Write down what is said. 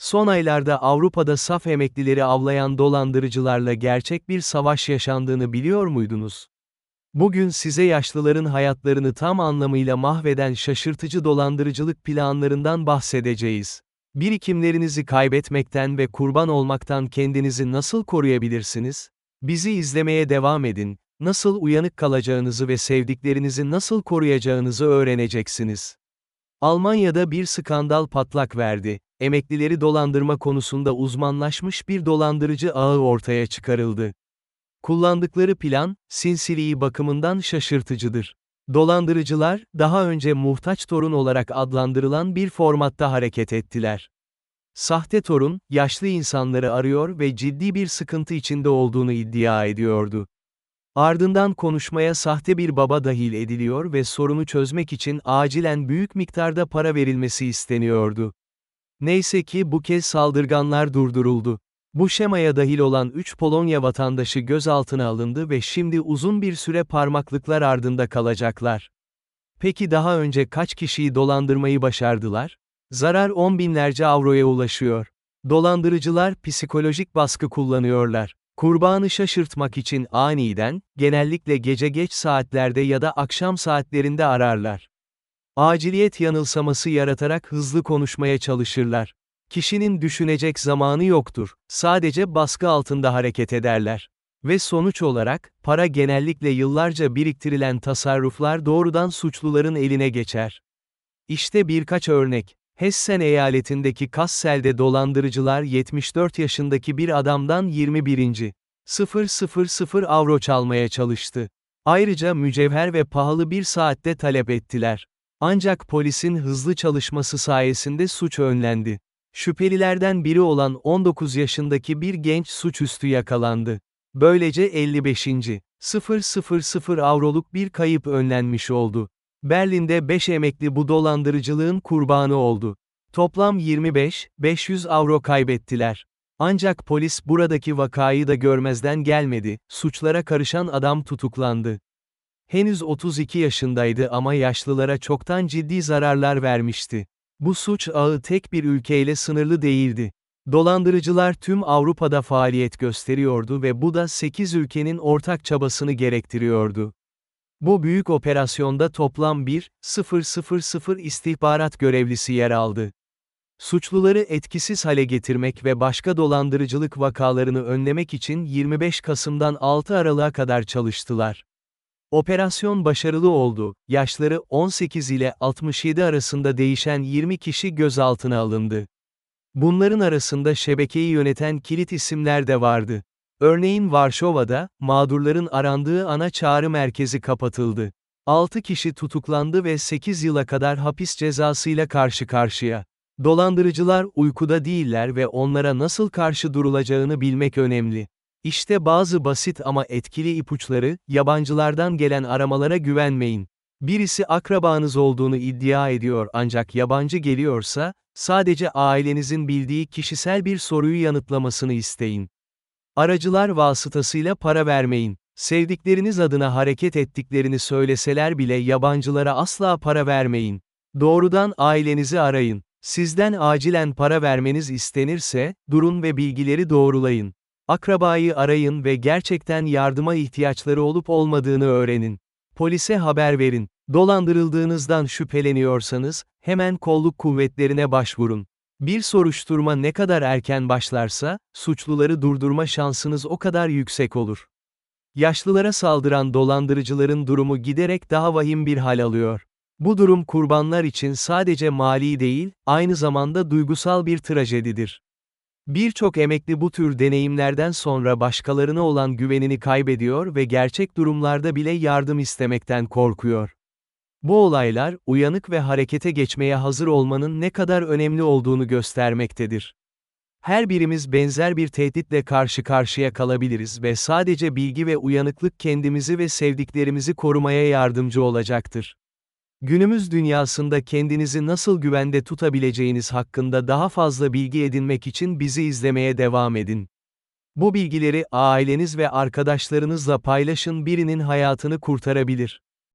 Son aylarda Avrupa'da saf emeklileri avlayan dolandırıcılarla gerçek bir savaş yaşandığını biliyor muydunuz? Bugün size yaşlıların hayatlarını tam anlamıyla mahveden şaşırtıcı dolandırıcılık planlarından bahsedeceğiz. Birikimlerinizi kaybetmekten ve kurban olmaktan kendinizi nasıl koruyabilirsiniz? Bizi izlemeye devam edin. Nasıl uyanık kalacağınızı ve sevdiklerinizi nasıl koruyacağınızı öğreneceksiniz. Almanya'da bir skandal patlak verdi. Emeklileri dolandırma konusunda uzmanlaşmış bir dolandırıcı ağı ortaya çıkarıldı. Kullandıkları plan, sinsiliği bakımından şaşırtıcıdır. Dolandırıcılar, daha önce muhtaç torun olarak adlandırılan bir formatta hareket ettiler. Sahte torun, yaşlı insanları arıyor ve ciddi bir sıkıntı içinde olduğunu iddia ediyordu. Ardından konuşmaya sahte bir baba dahil ediliyor ve sorunu çözmek için acilen büyük miktarda para verilmesi isteniyordu. Neyse ki bu kez saldırganlar durduruldu. Bu şemaya dahil olan 3 Polonya vatandaşı gözaltına alındı ve şimdi uzun bir süre parmaklıklar ardında kalacaklar. Peki daha önce kaç kişiyi dolandırmayı başardılar? Zarar 10 binlerce avroya ulaşıyor. Dolandırıcılar psikolojik baskı kullanıyorlar. Kurbanı şaşırtmak için aniden, genellikle gece geç saatlerde ya da akşam saatlerinde ararlar. Aciliyet yanılsaması yaratarak hızlı konuşmaya çalışırlar. Kişinin düşünecek zamanı yoktur, sadece baskı altında hareket ederler. Ve sonuç olarak, para genellikle yıllarca biriktirilen tasarruflar doğrudan suçluların eline geçer. İşte birkaç örnek. Hessen eyaletindeki Kassel'de dolandırıcılar 74 yaşındaki bir adamdan 21. 000 avro çalmaya çalıştı. Ayrıca mücevher ve pahalı bir saatte talep ettiler. Ancak polisin hızlı çalışması sayesinde suç önlendi. Şüphelilerden biri olan 19 yaşındaki bir genç suçüstü yakalandı. Böylece 55. 000 avroluk bir kayıp önlenmiş oldu. Berlin'de 5 emekli bu dolandırıcılığın kurbanı oldu. Toplam 25-500 avro kaybettiler. Ancak polis buradaki vakayı da görmezden gelmedi, suçlara karışan adam tutuklandı. Henüz 32 yaşındaydı ama yaşlılara çoktan ciddi zararlar vermişti. Bu suç ağı tek bir ülkeyle sınırlı değildi. Dolandırıcılar tüm Avrupa'da faaliyet gösteriyordu ve bu da 8 ülkenin ortak çabasını gerektiriyordu. Bu büyük operasyonda toplam 1.000 istihbarat görevlisi yer aldı. Suçluları etkisiz hale getirmek ve başka dolandırıcılık vakalarını önlemek için 25 Kasım'dan 6 Aralık'a kadar çalıştılar. Operasyon başarılı oldu, yaşları 18 ile 67 arasında değişen 20 kişi gözaltına alındı. Bunların arasında şebekeyi yöneten kilit isimler de vardı. Örneğin Varşova'da, mağdurların arandığı ana çağrı merkezi kapatıldı. 6 kişi tutuklandı ve 8 yıla kadar hapis cezasıyla karşı karşıya. Dolandırıcılar uykuda değiller ve onlara nasıl karşı durulacağını bilmek önemli. İşte bazı basit ama etkili ipuçları, yabancılardan gelen aramalara güvenmeyin. Birisi akrabanız olduğunu iddia ediyor ancak yabancı geliyorsa, sadece ailenizin bildiği kişisel bir soruyu yanıtlamasını isteyin. Aracılar vasıtasıyla para vermeyin. Sevdikleriniz adına hareket ettiklerini söyleseler bile yabancılara asla para vermeyin. Doğrudan ailenizi arayın. Sizden acilen para vermeniz istenirse, durun ve bilgileri doğrulayın. Akrabayı arayın ve gerçekten yardıma ihtiyaçları olup olmadığını öğrenin. Polise haber verin. Dolandırıldığınızdan şüpheleniyorsanız, hemen kolluk kuvvetlerine başvurun. Bir soruşturma ne kadar erken başlarsa, suçluları durdurma şansınız o kadar yüksek olur. Yaşlılara saldıran dolandırıcıların durumu giderek daha vahim bir hal alıyor. Bu durum kurbanlar için sadece mali değil, aynı zamanda duygusal bir trajedidir. Birçok emekli bu tür deneyimlerden sonra başkalarına olan güvenini kaybediyor ve gerçek durumlarda bile yardım istemekten korkuyor. Bu olaylar, uyanık ve harekete geçmeye hazır olmanın ne kadar önemli olduğunu göstermektedir. Her birimiz benzer bir tehditle karşı karşıya kalabiliriz ve sadece bilgi ve uyanıklık kendimizi ve sevdiklerimizi korumaya yardımcı olacaktır. Günümüz dünyasında kendinizi nasıl güvende tutabileceğiniz hakkında daha fazla bilgi edinmek için bizi izlemeye devam edin. Bu bilgileri aileniz ve arkadaşlarınızla paylaşın birinin hayatını kurtarabilir.